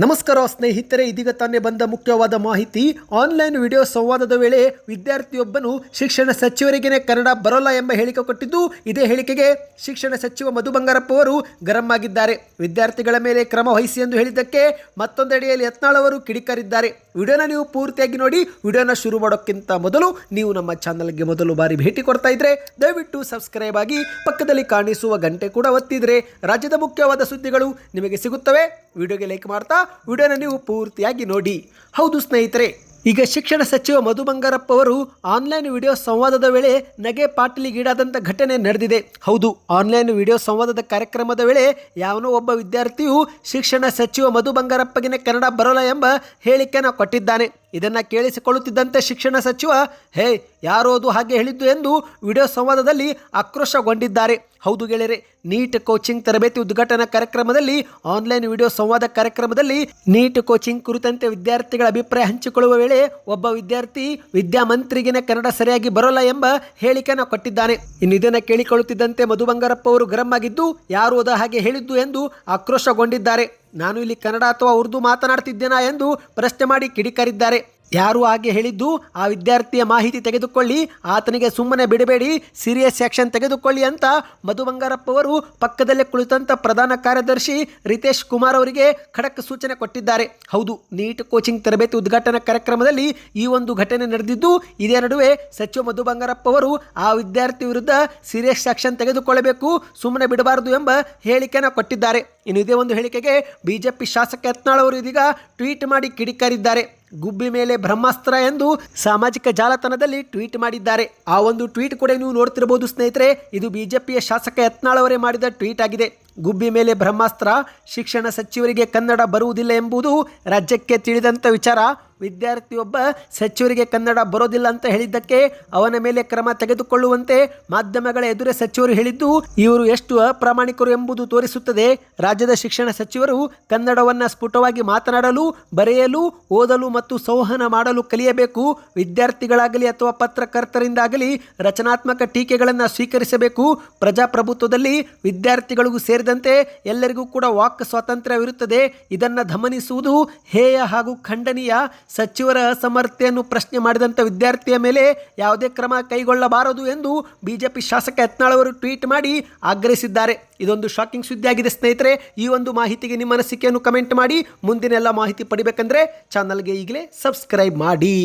ನಮಸ್ಕಾರ ಸ್ನೇಹಿತರೆ, ಇದೀಗ ತಾನೇ ಬಂದ ಮುಖ್ಯವಾದ ಮಾಹಿತಿ. ಆನ್ಲೈನ್ ವಿಡಿಯೋ ಸಂವಾದದ ವೇಳೆ ವಿದ್ಯಾರ್ಥಿಯೊಬ್ಬನು ಶಿಕ್ಷಣ ಸಚಿವರಿಗೇನೆ ಕನ್ನಡ ಬರೋಲ್ಲ ಎಂಬ ಹೇಳಿಕೆ ಕೊಟ್ಟಿದ್ದು, ಇದೇ ಹೇಳಿಕೆಗೆ ಶಿಕ್ಷಣ ಸಚಿವ ಮಧು ಬಂಗಾರಪ್ಪ ಅವರು ಗರಂ ಆಗಿದ್ದಾರೆ. ವಿದ್ಯಾರ್ಥಿಗಳ ಮೇಲೆ ಕ್ರಮ ವಹಿಸಿ ಎಂದು ಹೇಳಿದ್ದಕ್ಕೆ ಮತ್ತೊಂದೆಡೆಯಲ್ಲಿ ಯತ್ನಾಳ್ ಅವರು ಕಿಡಿಕಾರಿದ್ದಾರೆ. ವಿಡಿಯೋನ ನೀವು ಪೂರ್ತಿಯಾಗಿ ನೋಡಿ, ವಿಡಿಯೋನ ಶುರು ಮಾಡೋಕ್ಕಿಂತ ಮೊದಲು ನೀವು ನಮ್ಮ ಚಾನಲ್ಗೆ ಮೊದಲು ಬಾರಿ ಭೇಟಿ ಕೊಡ್ತಾ ಇದ್ರೆ, ದಯವಿಟ್ಟು ಸಬ್ಸ್ಕ್ರೈಬ್ ಆಗಿ ಪಕ್ಕದಲ್ಲಿ ಕಾಣಿಸುವ ಗಂಟೆ ಕೂಡ ಒತ್ತಿದ್ರೆ ರಾಜ್ಯದ ಮುಖ್ಯವಾದ ಸುದ್ದಿಗಳು ನಿಮಗೆ ಸಿಗುತ್ತವೆ. ವಿಡಿಯೋಗೆ ಲೈಕ್ ಮಾಡ್ತಾ ವಿಡಿಯೋನ ನೀವು ಪೂರ್ತಿಯಾಗಿ ನೋಡಿ. ಹೌದು ಸ್ನೇಹಿತರೆ, ಈಗ ಶಿಕ್ಷಣ ಸಚಿವ ಮಧು ಬಂಗಾರಪ್ಪ ಅವರು ಆನ್ಲೈನ್ ವಿಡಿಯೋ ಸಂವಾದದ ವೇಳೆ ನಗೆ ಪಾಟೀಲಿಗೀಡಾದಂಥ ಘಟನೆ ನಡೆದಿದೆ. ಹೌದು, ಆನ್ಲೈನ್ ವಿಡಿಯೋ ಸಂವಾದದ ಕಾರ್ಯಕ್ರಮದ ವೇಳೆ ಯಾವನೋ ಒಬ್ಬ ವಿದ್ಯಾರ್ಥಿಯು ಶಿಕ್ಷಣ ಸಚಿವ ಮಧು ಬಂಗಾರಪ್ಪಗಿನ ಕನ್ನಡ ಬರೋಲ್ಲ ಎಂಬ ಹೇಳಿಕೆಯನ್ನು ಕೊಟ್ಟಿದ್ದಾನೆ. ಇದನ್ನು ಕೇಳಿಸಿಕೊಳ್ಳುತ್ತಿದ್ದಂತೆ ಶಿಕ್ಷಣ ಸಚಿವ, ಹೇ, ಯಾರೋ ಅದು ಹಾಗೆ ಹೇಳಿದ್ದು ಎಂದು ವಿಡಿಯೋ ಸಂವಾದದಲ್ಲಿ ಆಕ್ರೋಶಗೊಂಡಿದ್ದಾರೆ. ಹೌದು ಗೆಳೆಯರೆ, ನೀಟ್ ಕೋಚಿಂಗ್ ತರಬೇತಿ ಉದ್ಘಾಟನಾ ಕಾರ್ಯಕ್ರಮದಲ್ಲಿ, ಆನ್ಲೈನ್ ವಿಡಿಯೋ ಸಂವಾದ ಕಾರ್ಯಕ್ರಮದಲ್ಲಿ ನೀಟ್ ಕೋಚಿಂಗ್ ಕುರಿತಂತೆ ವಿದ್ಯಾರ್ಥಿಗಳ ಅಭಿಪ್ರಾಯ ಹಂಚಿಕೊಳ್ಳುವ ವೇಳೆ ಒಬ್ಬ ವಿದ್ಯಾರ್ಥಿ ವಿದ್ಯಾಮಂತ್ರಿಗಿನ ಕನ್ನಡ ಸರಿಯಾಗಿ ಬರೋಲ್ಲ ಎಂಬ ಹೇಳಿಕೆಯನ್ನು ಕೊಟ್ಟಿದ್ದಾನೆ. ಇನ್ನು ಇದನ್ನು ಕೇಳಿಕೊಳ್ಳುತ್ತಿದ್ದಂತೆ ಮಧು ಬಂಗಾರಪ್ಪ ಅವರು ಗರಂ ಆಗಿದ್ದು, ಯಾರು ಅದ ಹಾಗೆ ಹೇಳಿದ್ದು ಎಂದು ಆಕ್ರೋಶಗೊಂಡಿದ್ದಾರೆ. ನಾನು ಇಲ್ಲಿ ಕನ್ನಡ ಅಥವಾ ಉರ್ದು ಮಾತನಾಡ್ತಿದ್ದೇನಾ ಎಂದು ಪ್ರಶ್ನೆ ಮಾಡಿ ಕಿಡಿಕಾರಿದ್ದಾರೆ. ಯಾರು ಹಾಗೆ ಹೇಳಿದ್ದು, ಆ ವಿದ್ಯಾರ್ಥಿಯ ಮಾಹಿತಿ ತೆಗೆದುಕೊಳ್ಳಿ, ಆತನಿಗೆ ಸುಮ್ಮನೆ ಬಿಡಬೇಡಿ, ಸೀರಿಯಸ್ ಆ್ಯಕ್ಷನ್ ತೆಗೆದುಕೊಳ್ಳಿ ಅಂತ ಮಧು ಬಂಗಾರಪ್ಪವರು ಪಕ್ಕದಲ್ಲೇ ಕುಳಿತಂಥ ಪ್ರಧಾನ ಕಾರ್ಯದರ್ಶಿ ರಿತೇಶ್ ಕುಮಾರ್ ಅವರಿಗೆ ಖಡಕ್ ಸೂಚನೆ ಕೊಟ್ಟಿದ್ದಾರೆ. ಹೌದು, ನೀಟ್ ಕೋಚಿಂಗ್ ತರಬೇತಿ ಉದ್ಘಾಟನಾ ಕಾರ್ಯಕ್ರಮದಲ್ಲಿ ಈ ಒಂದು ಘಟನೆ ನಡೆದಿದ್ದು, ಇದೇ ನಡುವೆ ಸಚಿವ ಮಧು ಬಂಗಾರಪ್ಪ ಅವರು ಆ ವಿದ್ಯಾರ್ಥಿ ವಿರುದ್ಧ ಸೀರಿಯಸ್ ಆ್ಯಕ್ಷನ್ ತೆಗೆದುಕೊಳ್ಳಬೇಕು, ಸುಮ್ಮನೆ ಬಿಡಬಾರದು ಎಂಬ ಹೇಳಿಕೆಯನ್ನು ಕೊಟ್ಟಿದ್ದಾರೆ. ಇನ್ನು ಇದೇ ಒಂದು ಹೇಳಿಕೆಗೆ ಬಿಜೆಪಿ ಶಾಸಕ ಯತ್ನಾಳ್ ಅವರು ಇದೀಗ ಟ್ವೀಟ್ ಮಾಡಿ ಕಿಡಿಕಾರಿದ್ದಾರೆ. ಗುಬ್ಬಿ ಮೇಲೆ ಬ್ರಹ್ಮಾಸ್ತ್ರ ಎಂದು ಸಾಮಾಜಿಕ ಜಾಲತಾಣದಲ್ಲಿ ಟ್ವೀಟ್ ಮಾಡಿದ್ದಾರೆ. ಆ ಒಂದು ಟ್ವೀಟ್ ಕೂಡ ನೀವು ನೋಡ್ತಿರಬಹುದು ಸ್ನೇಹಿತರೆ. ಇದು ಬಿಜೆಪಿಯ ಶಾಸಕ ಯತ್ನಾಳ್ ಅವರೇ ಮಾಡಿದ ಟ್ವೀಟ್ ಆಗಿದೆ. ಗುಬ್ಬಿ ಮೇಲೆ ಬ್ರಹ್ಮಾಸ್ತ್ರ, ಶಿಕ್ಷಣ ಸಚಿವರಿಗೆ ಕನ್ನಡ ಬರುವುದಿಲ್ಲ ಎಂಬುದು ರಾಜ್ಯಕ್ಕೆ ತಿಳಿದಂಥ ವಿಚಾರ. ವಿದ್ಯಾರ್ಥಿಯೊಬ್ಬ ಸಚಿವರಿಗೆ ಕನ್ನಡ ಬರೋದಿಲ್ಲ ಅಂತ ಹೇಳಿದ್ದಕ್ಕೆ ಅವನ ಮೇಲೆ ಕ್ರಮ ತೆಗೆದುಕೊಳ್ಳುವಂತೆ ಮಾಧ್ಯಮಗಳ ಎದುರೇ ಸಚಿವರು ಹೇಳಿದ್ದು, ಇವರು ಎಷ್ಟು ಅಪ್ರಾಮಾಣಿಕರು ಎಂಬುದು ತೋರಿಸುತ್ತದೆ. ರಾಜ್ಯದ ಶಿಕ್ಷಣ ಸಚಿವರು ಕನ್ನಡವನ್ನು ಸ್ಫುಟವಾಗಿ ಮಾತನಾಡಲು, ಬರೆಯಲು, ಓದಲು ಮತ್ತು ಸಂವಹನ ಮಾಡಲು ಕಲಿಯಬೇಕು. ವಿದ್ಯಾರ್ಥಿಗಳಾಗಲಿ ಅಥವಾ ಪತ್ರಕರ್ತರಿಂದಾಗಲಿ ರಚನಾತ್ಮಕ ಟೀಕೆಗಳನ್ನು ಸ್ವೀಕರಿಸಬೇಕು. ಪ್ರಜಾಪ್ರಭುತ್ವದಲ್ಲಿ ವಿದ್ಯಾರ್ಥಿಗಳಿಗೂ ಸೇರಿದಂತೆ ಎಲ್ಲರಿಗೂ ಕೂಡ ವಾಕ್ ಸ್ವಾತಂತ್ರ್ಯವಿರುತ್ತದೆ. ಇದನ್ನು ಧಮನಿಸುವುದು ಹೇಯ ಹಾಗೂ ಖಂಡನೀಯ. ಸಚಿವರ ಅಸಮರ್ಥೆಯನ್ನು ಪ್ರಶ್ನೆ ಮಾಡಿದಂಥ ವಿದ್ಯಾರ್ಥಿಯ ಮೇಲೆ ಯಾವುದೇ ಕ್ರಮ ಕೈಗೊಳ್ಳಬಾರದು ಎಂದು ಬಿಜೆಪಿ ಶಾಸಕ ಯತ್ನಾಳ್ ಅವರು ಟ್ವೀಟ್ ಮಾಡಿ ಆಗ್ರಹಿಸಿದ್ದಾರೆ. ಇದೊಂದು ಶಾಕಿಂಗ್ ಸುದ್ದಿಯಾಗಿದೆ ಸ್ನೇಹಿತರೆ. ಈ ಒಂದು ಮಾಹಿತಿಗೆ ನಿಮ್ಮ ಅನಿಸಿಕೆಯನ್ನು ಕಮೆಂಟ್ ಮಾಡಿ. ಮುಂದಿನ ಎಲ್ಲ ಮಾಹಿತಿ ಪಡಿಬೇಕಂದ್ರೆ ಚಾನಲ್ಗೆ ಈಗಲೇ ಸಬ್ಸ್ಕ್ರೈಬ್ ಮಾಡಿ.